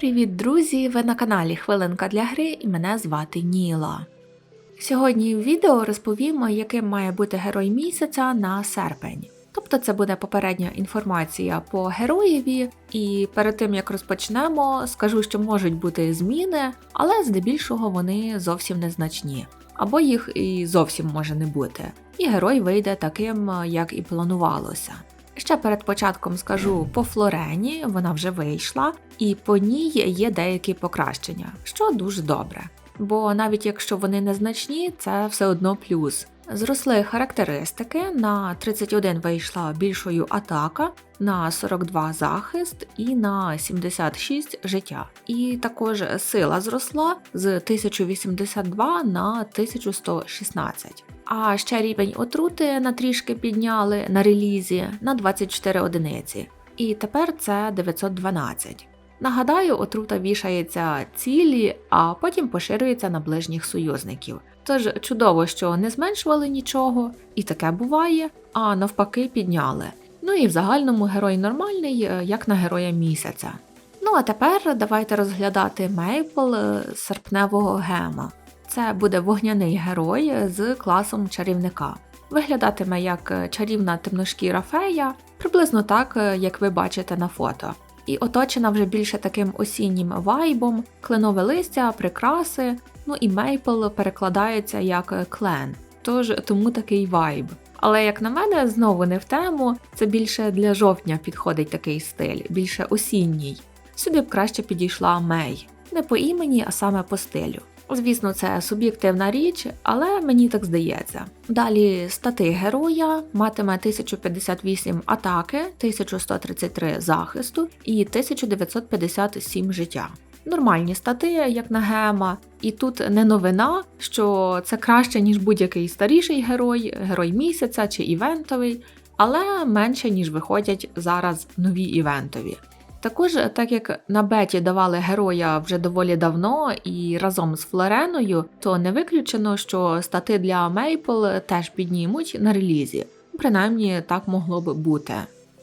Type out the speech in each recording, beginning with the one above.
Привіт, друзі! Ви на каналі Хвилинка для гри і мене звати Ніла. Сьогодні в відео розповімо, яким має бути герой місяця на серпень. Тобто це буде попередня інформація по героєві, і перед тим як розпочнемо, скажу, що можуть бути зміни, але здебільшого вони зовсім незначні. Або їх і зовсім може не бути. І герой вийде таким, як і планувалося. Ще перед початком скажу по Флорені, вона вже вийшла, і по ній є деякі покращення, що дуже добре. Бо навіть якщо вони незначні, це все одно плюс. Зросли характеристики, на 31 вийшла більшою атака, на 42 захист і на 76 життя. І також сила зросла з 1082 на 1116. А ще рівень отрути на трішки підняли на релізі на 24 одиниці. І тепер це 912. Нагадаю, отрута вішається цілі, а потім поширюється на ближніх союзників. Тож чудово, що не зменшували нічого, і таке буває, а навпаки, підняли. Ну і в загальному герой нормальний, е, як на героя місяця. Ну а тепер давайте розглядати Мейпл е, серпневого гема. Це буде вогняний герой з класом чарівника. Виглядатиме як чарівна темношкіра фея, приблизно так, е, як ви бачите на фото. І оточена вже більше таким осіннім вайбом, кленове листя, прикраси, ну і Мейпл перекладається як клен, тож тому такий вайб. Але як на мене, знову не в тему, це більше для жовтня підходить такий стиль, більше осінній. Сюди б краще підійшла Мей, не по імені, а саме по стилю. Звісно, це суб'єктивна річ, але мені так здається. Далі стати героя матиме 1058 атаки, 1133 захисту і 1957 життя. Нормальні стати, як на гема, і тут не новина, що це краще, ніж будь-який старіший герой, герой місяця чи івентовий, але менше, ніж виходять зараз нові івентові. Також, так як на беті давали героя вже доволі давно і разом з Флореною, то не виключено, що стати для Мейпл теж піднімуть на релізі. Принаймні так могло б бути.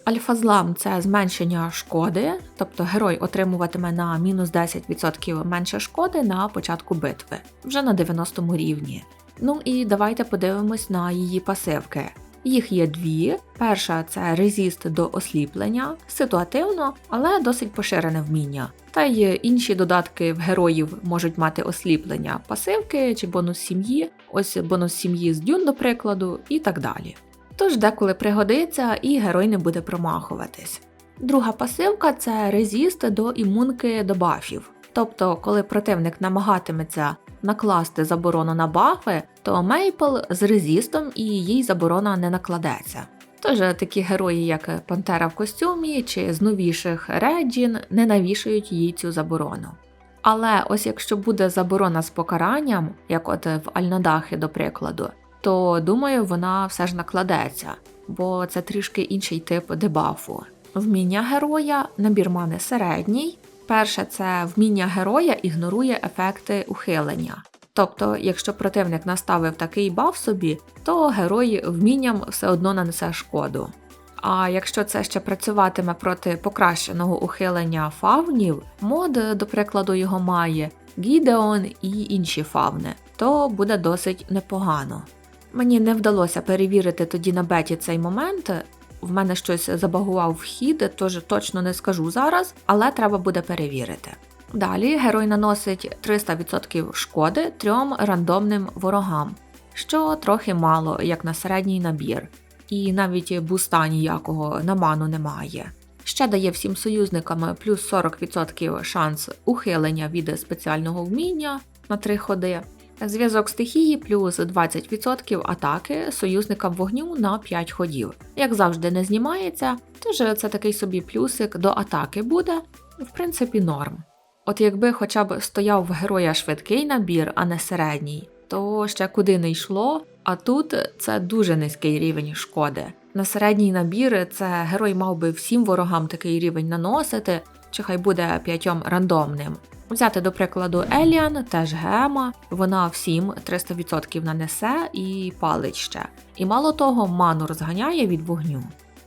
Альфа-злам це зменшення шкоди, тобто герой отримуватиме на мінус 10% менше шкоди на початку битви, вже на 90 рівні. Ну і давайте подивимось на її пасивки. Їх є дві. Перша це резіст до осліплення, ситуативно, але досить поширене вміння. Та й інші додатки в героїв можуть мати осліплення пасивки чи бонус сім'ї, ось бонус сім'ї з дюн, до прикладу, і так далі. Тож деколи пригодиться і герой не буде промахуватись. Друга пасивка це резіст до імунки до бафів. Тобто, коли противник намагатиметься накласти заборону на бафи, то Мейпл з резістом і їй заборона не накладеться. Тож такі герої, як Пантера в костюмі чи з новіших Реджін, не навішують їй цю заборону. Але ось якщо буде заборона з покаранням, як от в Альнадахи, до прикладу, то думаю, вона все ж накладеться, бо це трішки інший тип дебафу. Вміння героя, набір мани середній, Перше, це вміння героя ігнорує ефекти ухилення. Тобто, якщо противник наставив такий баф собі, то герой вмінням все одно нанесе шкоду. А якщо це ще працюватиме проти покращеного ухилення фавнів, мод, до прикладу, його має, Гідеон і інші фавни, то буде досить непогано. Мені не вдалося перевірити тоді на беті цей момент, в мене щось забагував вхід, тож точно не скажу зараз, але треба буде перевірити. Далі герой наносить 300% шкоди трьом рандомним ворогам, що трохи мало, як на середній набір, і навіть буста ніякого на ману немає. Ще дає всім союзникам плюс 40% шанс ухилення від спеціального вміння на 3 ходи. Зв'язок стихії плюс 20% атаки союзникам вогню на 5 ходів. Як завжди, не знімається, тож це такий собі плюсик до атаки буде, в принципі, норм. От якби хоча б стояв в героя швидкий набір, а не середній, то ще куди не йшло, а тут це дуже низький рівень шкоди. На середній набір це герой мав би всім ворогам такий рівень наносити, чи хай буде п'ятьом рандомним. Взяти, до прикладу, Еліан, теж гема, вона всім 300% нанесе і палить ще. І мало того, ману розганяє від вогню.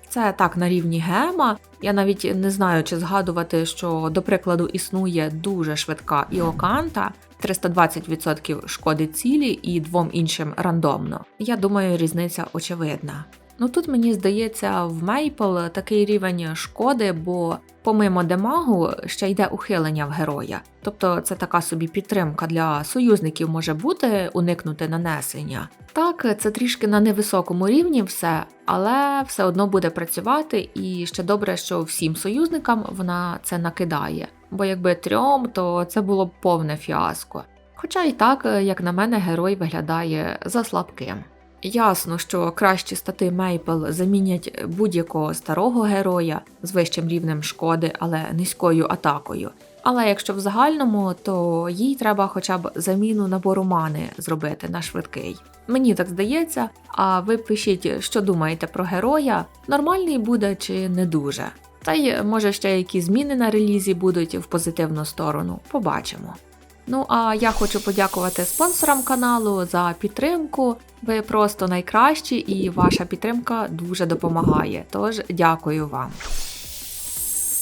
Це так на рівні гема. Я навіть не знаю, чи згадувати, що до прикладу існує дуже швидка іоканта, 320% шкоди цілі і двом іншим рандомно. Я думаю, різниця очевидна. Ну тут мені здається, в Мейпл такий рівень шкоди, бо помимо демагу ще йде ухилення в героя. Тобто це така собі підтримка для союзників може бути уникнути нанесення. Так, це трішки на невисокому рівні все, але все одно буде працювати, і ще добре, що всім союзникам вона це накидає. Бо якби трьом, то це було б повне фіаско. Хоча і так, як на мене, герой виглядає за слабким. Ясно, що кращі стати Мейпл замінять будь-якого старого героя з вищим рівнем шкоди, але низькою атакою. Але якщо в загальному, то їй треба хоча б заміну набору мани зробити на швидкий. Мені так здається, а ви пишіть, що думаєте про героя, нормальний буде чи не дуже. Та й може ще які зміни на релізі будуть в позитивну сторону. Побачимо. Ну а я хочу подякувати спонсорам каналу за підтримку. Ви просто найкращі і ваша підтримка дуже допомагає. Тож дякую вам.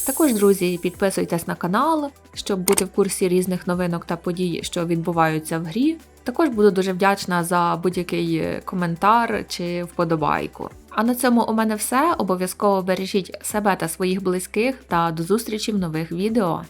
Також, друзі, підписуйтесь на канал, щоб бути в курсі різних новинок та подій, що відбуваються в грі. Також буду дуже вдячна за будь-який коментар чи вподобайку. А на цьому у мене все. Обов'язково бережіть себе та своїх близьких та до зустрічі в нових відео.